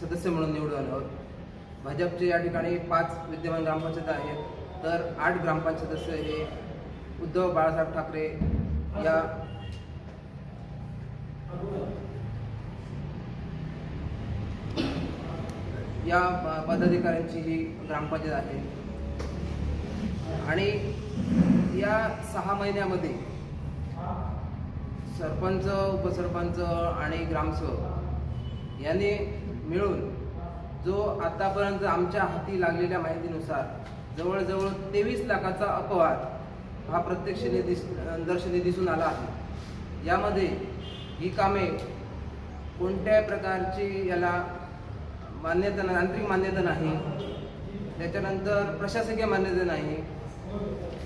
सदस्य म्हणून निवडून आलो आहोत. भाजपचे या ठिकाणी पाच विद्यमान ग्रामपंचायत आहेत. तर आठ ग्रामपंचायत सदस्य हे उद्धव बाळासाहेब ठाकरे या या पदाधिकाऱ्यांची ही ग्रामपंचायत आहे. आणि या सहा महिन्यामध्ये सरपंच उपसरपंच आणि ग्रामसेवक यांनी मिळून जो आतापर्यंत आमच्या हाती लागलेल्या माहितीनुसार जवळजवळ तेवीस लाखाचा अपवाद हा प्रत्यक्ष दिस दर्शनी दिसून आला आहे. यामध्ये ही कामे कोणत्याही प्रकारची याला मान्यता नाही आंतरिक मान्यता नाही. त्याच्यानंतर प्रशासकीय मान्यता नाही.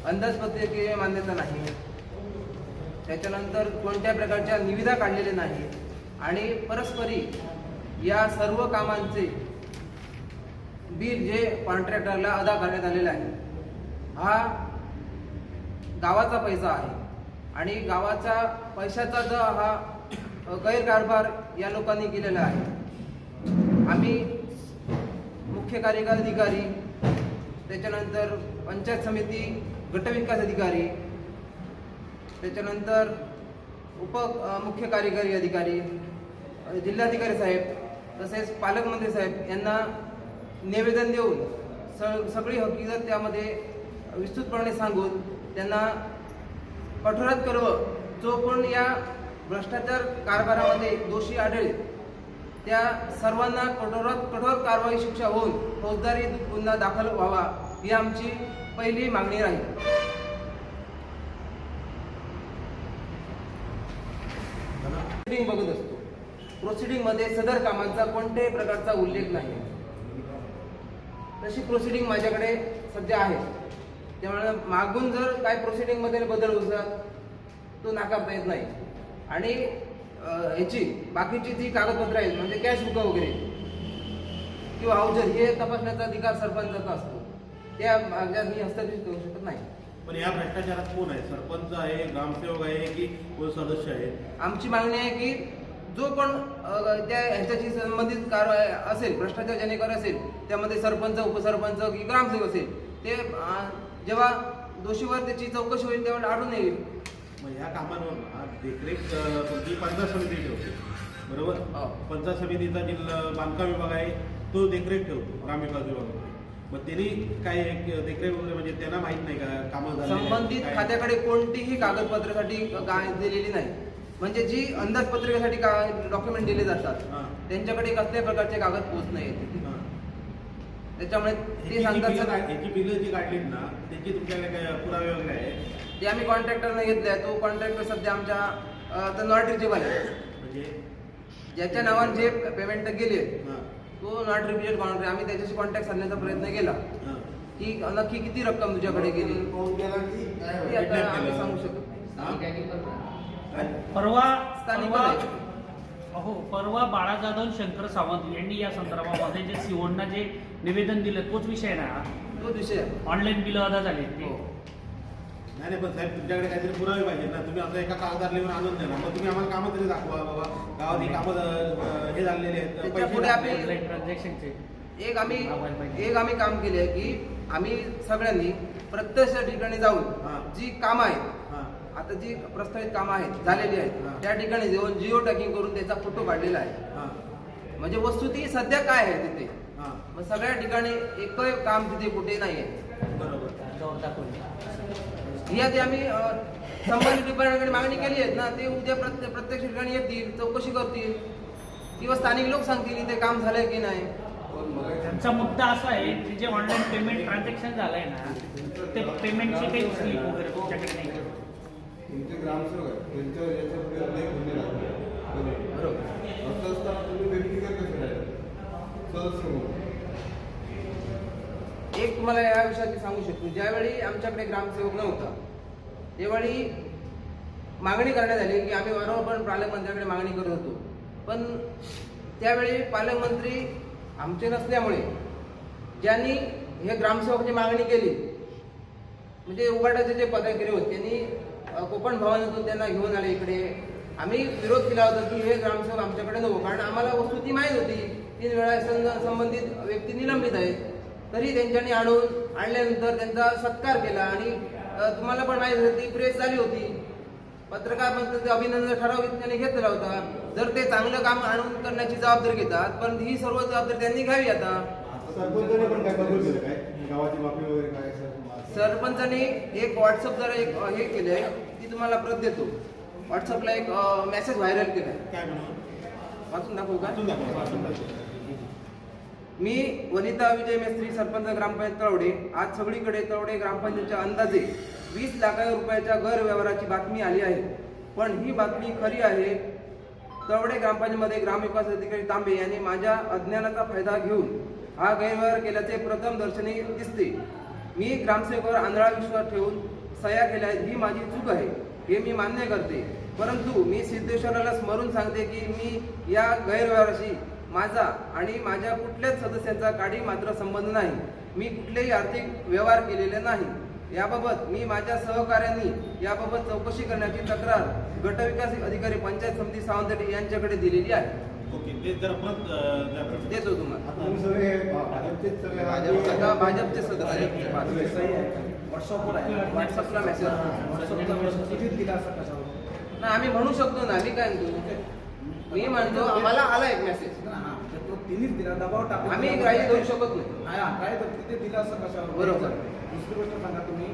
अंदाजपत्रकीय मान्यता नाही. त्याच्यानंतर कोणत्या प्रकारच्या निविदा काढलेल्या नाही आणि परस्परी या सर्व कामांचे बिल जे कॉन्ट्रॅक्टरला अदा करण्यात आलेले आहे हा गावाचा पैसा आहे. आणि गावाचा पैशाचा जो हा गैरकारभार या लोकांनी केलेला आहे. आम्ही मुख्य कार्यकारी अधिकारी त्याच्यानंतर पंचायत समिती गटविकास अधिकारी त्याच्यानंतर उप मुख्य कार्यकारी अधिकारी जिल्हाधिकारी साहेब तसेच पालकमंत्री साहेब यांना निवेदन देऊन स सगळी हकीकत त्यामध्ये विस्तृतपणे सांगून त्यांना कठोरात करावं जो कोण या भ्रष्टाचार कारभारामध्ये दोषी आढळेल त्या सर्वांना कठोरात कठोर कारवाई शिक्षा होऊन फौजदारी गुन्हा दाखल व्हावा ही आमची पहिली मागणी राहील. बघत असतो प्रोसिडिंगमध्ये सदर कामांचा कोणत्याही प्रकारचा उल्लेख नाही. तशी प्रोसिडिंग माझ्याकडे सध्या आहे. त्यामुळे मागून जर काय प्रोसिडिंगमध्ये बदल होतात तो नाकारता येत नाही आणि ह्याची बाकीची जी कागदपत्र आहेत म्हणजे कॅश बुक वगैरे किंवा अवजर हे तपासण्याचा अधिकार सरपंचाचा असतो. त्या माझ्या मी हस्तक्षेप करू शकत नाही. पण या भ्रष्टाचारात कोण आहे? सरपंच आहे ग्रामसेवक आहे की कोण सदस्य आहे? आमची मागणी आहे की जो पण त्या ह्याच्याशी संबंधित कारवाई असेल भ्रष्टाचारजन्य कारवाई असेल त्यामध्ये सरपंच उपसरपंच की ग्रामसेवक असेल ते जेव्हा दोषीवर त्याची चौकशी होईल तेव्हा आढळून येईल. मग ह्या कामांवर देखरेख तुमची पंचायत समिती ठेवते. बरोबर? हो. पंचायत समितीचा जिल्हा बांधकाम विभाग आहे तो देखरेख ठेवतो ग्रामविकास विभाग मग त्यांनी काय देखरेख वगैरे म्हणजे त्यांना माहीत नाही का कामं संबंधित? खात्याकडे कोणतीही कागदपत्रासाठी काय दिलेली नाही. म्हणजे जी अंदाजपत्रकासाठी डॉक्युमेंट दिले जातात. त्यांच्याकडे कसल्याही प्रकारचे कागद पोहोच नाही हां. त्याच्यामुळे ते जी सांगतात ह्याची बिलं जी काढलीत ना त्याची तुमच्याकडे काय पुरावे वगैरे आहे? ते आम्ही कॉन्ट्रॅक्टरने घेतलंय तो कॉन्ट्रॅक्टर सध्या आमच्या नॉट रिचेबल आहे. म्हणजे? ज्याच्या नावाने जे पेमेंट गेले हां, तो नॉट रिपीटेड कॉन्ट्रॅक्ट आम्ही त्याच्याशी कॉन्टॅक्ट साधण्याचा प्रयत्न केला. की नक्की किती रक्कम तुझ्याकडे गेली? ती आता आम्ही सांगू शकत? परवा स्थानिक परवा. हो परवा बाळा जाधव शंकर सावंत यांनी या संदर्भामध्ये जे सिओनना जे निवेदन दिलं तोच विषय ना तोच विषय. ऑनलाईन बिल अदा झाले ते हो. नाही नाही पण साहेब तुमच्याकडे काहीतरी पुरावे पाहिजे ना तुम्ही आता एका कागदार लिहून आणून द्या ना मग तुम्ही आम्हाला कामं तरी दाखवा बाबा गावात ही कामं अं, हे झालेले आहेत पैसे ऑनलाईन ट्रान्झॅक्शनचे एक आम्ही. एक आम्ही काम केले की आम्ही सगळ्यांनी प्रत्यक्ष ठिकाणी हा. जाऊन जी कामं आहेत हां. आता जी प्रस्तावित कामं आहेत झालेली. आहेत त्या ठिकाणी जाऊन जिओ टॅकिंग करून त्याचा फोटो काढलेला आहे. हां. म्हणजे वस्तुती सध्या काय आहे तिथे? हां. मग सगळ्या ठिकाणी एकही काम तिथे कुठे नाही आहे बरोबर ही आधी आम्ही संबंधित डिपार्टमेंटकडे मागणी केली आहे ना ते उद्या प्रत्ये- प्रत्यक्ष ठिकाणी येतील चौकशी करतील किंवा स्थानिक लोक सांगतील इथे काम झालंय की नाही. त्यांचा मुद्दा असा आहे की जे ऑनलाईन पेमेंट ट्रान्झॅक्शन झालंय ना ते पेमेंटची काही स्लिप वगैरे तुमच्याकडे नाही. ग्रामसेवक आहेत. त्यांच्यावर याच्यापुढे अनेक गुन्हे लागले. बरोबर? असं असताना तुम्ही व्यक्तिगत कसं राहिले सदस्य म्हणून एक तुम्हाला या विषयात सांगू शकतो. ज्यावेळी आमच्याकडे ग्रामसेवक नव्हता त्यावेळी मागणी करण्यात आली की आम्ही वारंवार पण पालकमंत्र्यांकडे मागणी करत होतो. पण त्यावेळी पालकमंत्री आमचे नसल्यामुळे ज्यांनी हे ग्रामसेवकाची मागणी केली म्हणजे उघाडाचे जे पदाधिकारी होते त्यांनी अ, कोकण भवनातून त्यांना घेऊन आले इकडे. आम्ही विरोध केला होता की हे ग्रामसेवक आमच्याकडे नको कारण आम्हाला वस्तू ती माहीत होती. तीन वेळा सं- संबंधित व्यक्ती निलंबित आहेत. तरी त्यांच्यानी आणून आणल्यानंतर त्यांचा सत्कार केला आणि तुम्हाला पण माहीत होती प्रेस झाली होती. पत्रकार म्हणतात अभिनंदन ठराव त्यांनी घेतला होता. जर ते चांगलं काम आणून करण्याची जबाबदारी घेतात पण ही सर्व जबाबदारी त्यांनी घ्यावी आता. सरपंचाने केलं एक व्हॉट्सअप जरा एक हे केलंय ती तुम्हाला प्रत देतो. व्हॉट्सअपला एक मेसेज व्हायरल काय म्हणून? वाचून दाखवू का? मी वनिता विजय मेस्त्री सरपंच ग्रामपंचायत तळवडे. आज सगळीकडे तळवडे ग्रामपंचायतच्या अंदाजे वीस लाख रुपयाच्या गैरव्यवहाराची बातमी आली आहे. पण ही बातमी खरी आहे. तळवडे ग्रामपंचायतमध्ये ग्रामविकास अधिकारी तांबे यांनी माझ्या अज्ञानाचा फायदा घेऊन हा गैरव्यवहार केल्याचे प्रथम दर्शनी दिसते. मी ग्रामसेवकावर आंधळा विश्वास ठेवून सह्या केल्या आहेत ही माझी चूक आहे हे मी मान्य करते. परंतु मी सिद्धेश्वराला स्मरून सांगते की मी या गैरव्यवहाराशी माझा आणि माझ्या कुठल्याच सदस्यांचा काडी मात्र संबंध नाही. मी कुठलेही आर्थिक व्यवहार केलेले नाही. याबाबत मी माझ्या सहकाऱ्यांनी याबाबत चौकशी करण्याची तक्रार गटविकास अधिकारी पंचायत समिती सावंतवाडी यांच्याकडे दिलेली आहे. ओके ते जरा परत अं, द्या परत. देतो तुम्हाला सगळे भाजपचेच सगळे भाजप भाजपचे सदस्य व्हॉट्सअपवर आहे. व्हॉट्सअपला मेसेज व्हॉट्सअपचा मेसेज किती दिला असं कशावर? ना आम्ही म्हणू शकतो ना. मी काय म्हणतो? मी म्हणतो आम्हाला आला एक मेसेज हा, तर तो तिन्हीच दिला. दबाव आम्ही ग्राह्य धरू शकत नाही. हा, काय तर तिथे दिला असं कशावर? बरोबर. दुसरी गोष्ट सांगा तुम्ही.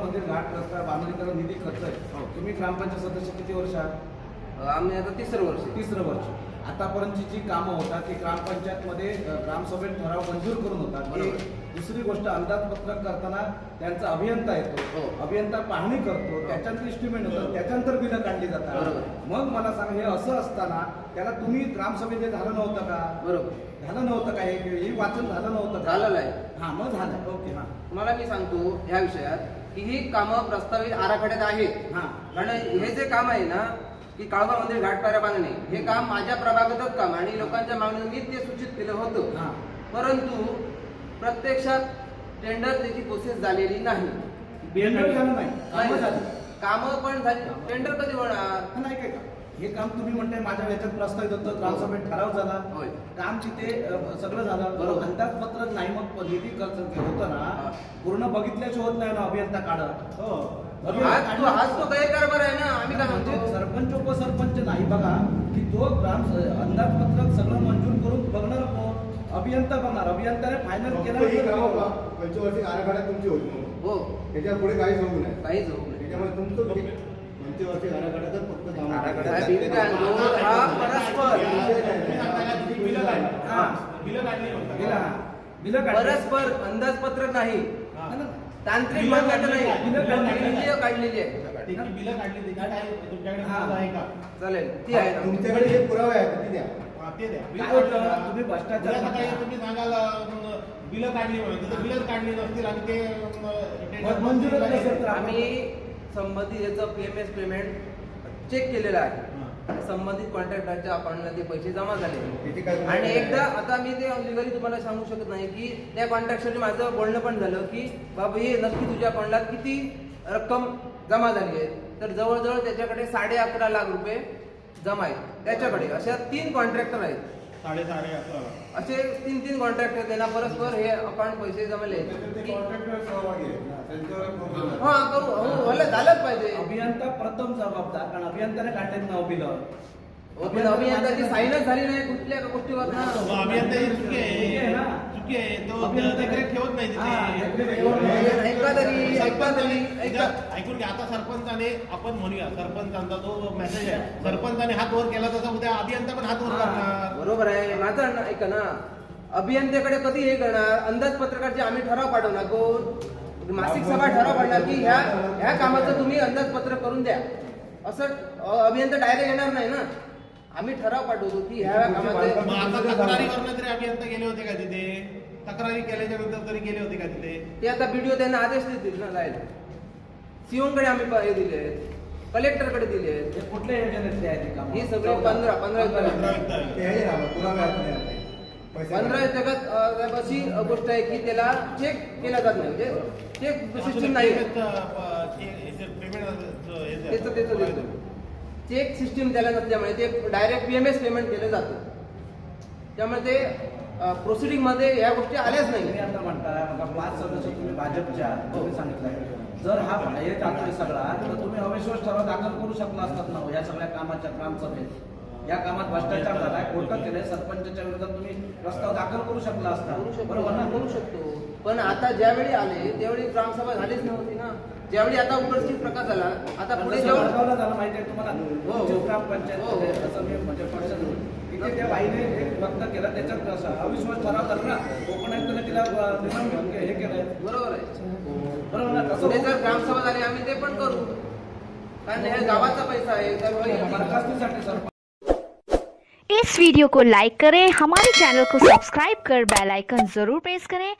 मंदिर घाट रस्ता बांधणीकरण निधी खर्च आहे. तुम्ही ग्रामपंचायत सदस्य किती वर्ष आहात? आम्ही आता तिसरं वर्ष. तिसरं वर्ष. आतापर्यंतची जी कामं होतात ती ग्रामपंचायतमध्ये ग्रामसभेत ठराव मंजूर करून होतात. दुसरी गोष्ट अंदाजपत्रक करताना त्यांचा अभियंता येतो. हो. अभियंता पाहणी करतो. त्याच्यानंतर इस्टिमेट होतं. त्याच्यानंतर बिलं काढली जातात. मग मला सांगा हे असं असताना त्याला तुम्ही ग्रामसभेत हे झालं नव्हतं का? बरोबर. झालं नव्हतं का? हे हे वाचन झालं नव्हतं झालेलं आहे. हा मग झालं. ओके हा. तुम्हाला मी सांगतो ह्या विषयात की ही कामं प्रस्तावित आराखड्यात आहेत. हा. कारण हे जे काम आहे ना की काळबा मंदिर घाटपाऱ्या बांधणे. हे काम माझ्या प्रभागातच काम आणि लोकांच्या मागणीने ते सूचित केलं होतं. हा. परंतु प्रत्यक्षात टेंडर त्याची प्रोसेस झालेली नाही. कामं पण झाली. टेंडर कधी होणार? हा, नाही काय का? हे काम तुम्ही म्हणताय माझ्या याच्यात प्रस्तावित होतं ग्रामसभेत ठराव झाला. होय. काम तिथे सगळं झालं. बरोबर. अंदाजपत्रक नाही मग निधी खर्च होतं हा. ना पूर्ण बघितल्याशिवाय होत नाही ना अभियंता काढत हो. आज तो आज तो गैरकारभार आहे ना आम्ही काय म्हणजे म्हणतो सरपंच उपसरपंच नाही बघा की तो ग्राम अंदाजपत्रक सगळं मंजूर करून बघणार अभियंता बघणार. अभियंताने फायनल केला पा- पंचवार्षिक आराखड्यात तुमची होती म्हणून. हो. त्याच्या पुढे काहीच होऊ नये. काहीच होऊ नये. त्याच्यामुळे तुमचं फक्त पंचवार्षिक आराखड्यातच हा परस्पर. अंदाजपत्रक नाही? तांत्रिक मान्यता नाही. काढलेली आहे. बिलं काढलेली आहे त्याची बिलं काढली त्याची काय तुमच्याकडे हा. पुरावा आहे का? चालेल. ती आहे ना. तुमच्याकडे जे पुरावे आहेत. ते द्या. हा, ते द्या. काय होतं? तुम्ही भ्रष्टाचार उद्या सकाळी करता. तुम्ही सांगाल अं, बिलं काढली म्हणून. तिथं बिलच काढली नसतील आणि ते अं, मग मंजूरच नसेल तर आपण- आम्ही संबंधित याचं पीएमएस पेमेंट चेक केलेलं आहे. संबंधित कॉन्ट्रॅक्टरच्या अकाउंटला ते पैसे जमा झाले. त्याची काय आणि एकदा आता मी ते लिगली तुम्हाला सांगू शकत नाही की त्या कॉन्ट्रॅक्टरने माझं बोलणं पण झालं की बाबा हे नक्की तुझ्या अकाउंटला किती रक्कम जमा झाली आहे. तर जवळजवळ त्याच्याकडे साडे अकरा लाख रुपये जमा आहेत. त्याच्याकडे अशा तीन कॉन्ट्रॅक्टर आहेत. साडेसाडे अकरा असे तीन तीन कॉन्ट्रॅक्टर त्यांना परस्पर हे अकाउंट पैसे जमले त्याच्यात ते की- कॉन्ट्रॅक्टर सहभागी आहेत ना? त्यांच्यावर problem आहे. हा करू हो झालंच पाहिजे. अभियंता प्रथम जबाबदार कारण अभियंताने काढलेत नाव बिलं पण अभियंताची साईनच झाली नाही कुठल्या गोष्टीवर ना. मग अभियंता ही चुकी चुकी आहे आहे ना. चुकी आहे. तो अभियंता- देखरेख ठेवत नाही हा, तिथे. ऐका तरी ऐका तरी ऐका. उद्या ऐकून घ्या. आता सरपंचाने आपण म्हणूया. सरपंचांचा जो मेसेज आहे. सरपंचाने हात वर केला तसा उद्या अभियंता पण हात वर करणार. बरोबर आहे. माझं ऐका ना. अभियंत्याकडे कधी हे करणार? अंदाजपत्रकाचे आम्ही ठराव पाठवणार कोण मासिक सभा ठराव पाडणार की ह्या ह्या कामाचं तुम्ही अंदाजपत्रक करून द्या. असं अभियंता डायरेक्ट येणार नाही ना. आम्ही ठराव पाठवतो की ह्या मग कामाचे आता तक्रारी तरी अभियंता गेले होते का तिथे? तक्रारी केल्याच्यानंतर तरी गेले होते का तिथे? ते आता बीडीओ त्यांना आदेश देतील ना जायला. सीओकडे आम्ही प- हे दिले कलेक्टरकडे दिले आहेत. हे कुठल्या योजनेतले आहे ते काम? ही सगळी पंधरा पंधरा पंधरा पंधरा वित्त ते आहे ना पुरावे आहेत नाही आपले. पैसे पंधरा नाही. जगात अ, अशी गोष्ट आहे की त्याला चेक केला जात नाही म्हणजे चेक सिस्टीम नाही. आहे. त्याचं त्याचं देतो. चेक सिस्टीम त्याला नसल्यामुळे ते डायरेक्ट पीएमएस पेमेंट केलं जातं. त्यामुळे ते प्रोसिडिंगमध्ये या गोष्टी आल्याच तुम्ही नाही आता म्हणताय बघा पाच सदस्य तुम्ही भाजपच्या तुम्ही सांगितलंय. जर हा बाहेर जातोय सगळा तर तुम्ही अविश्वास ठराव दाखल करू शकला असतात ना हो, या सगळ्या कामाच्या ग्रामसभेत. या कामात भ्रष्टाचार झालाय कोर्टात केलंय सरपंचाच्या विरोधात तुम्ही प्रस्ताव दाखल करू शकला असता. बरोबर ना? करू शकतो. पण आता ज्यावेळी आले त्यावेळी ग्रामसभा झालीच नव्हती ना. ज्यावेळी आता उपस्थित प्रकार झाला आता पुढे जेव्हा झालं माहिती आहे तुम्हाला. हो, हो. हो, ग्रामपंचायत हो. असं मी म्हणजे परिषद तिथे त्या बाईने एक वक्त केला त्याच्यात असं अविश्वास ठराव झाला ना कोकण आयुक्ताने तिला हे केलंय. बरोबर आहे. बरोबर ना तसं पुढे जर ग्रामसभा झाली आम्ही ते पण करू. कारण हे गावाचा पैसा आहे त्यामुळे बरखास्तीसाठी सर. इस वीडियो को लाइक करें हमारे चैनल को सब्सक्राइब कर बेल आइकन जरूर प्रेस करें।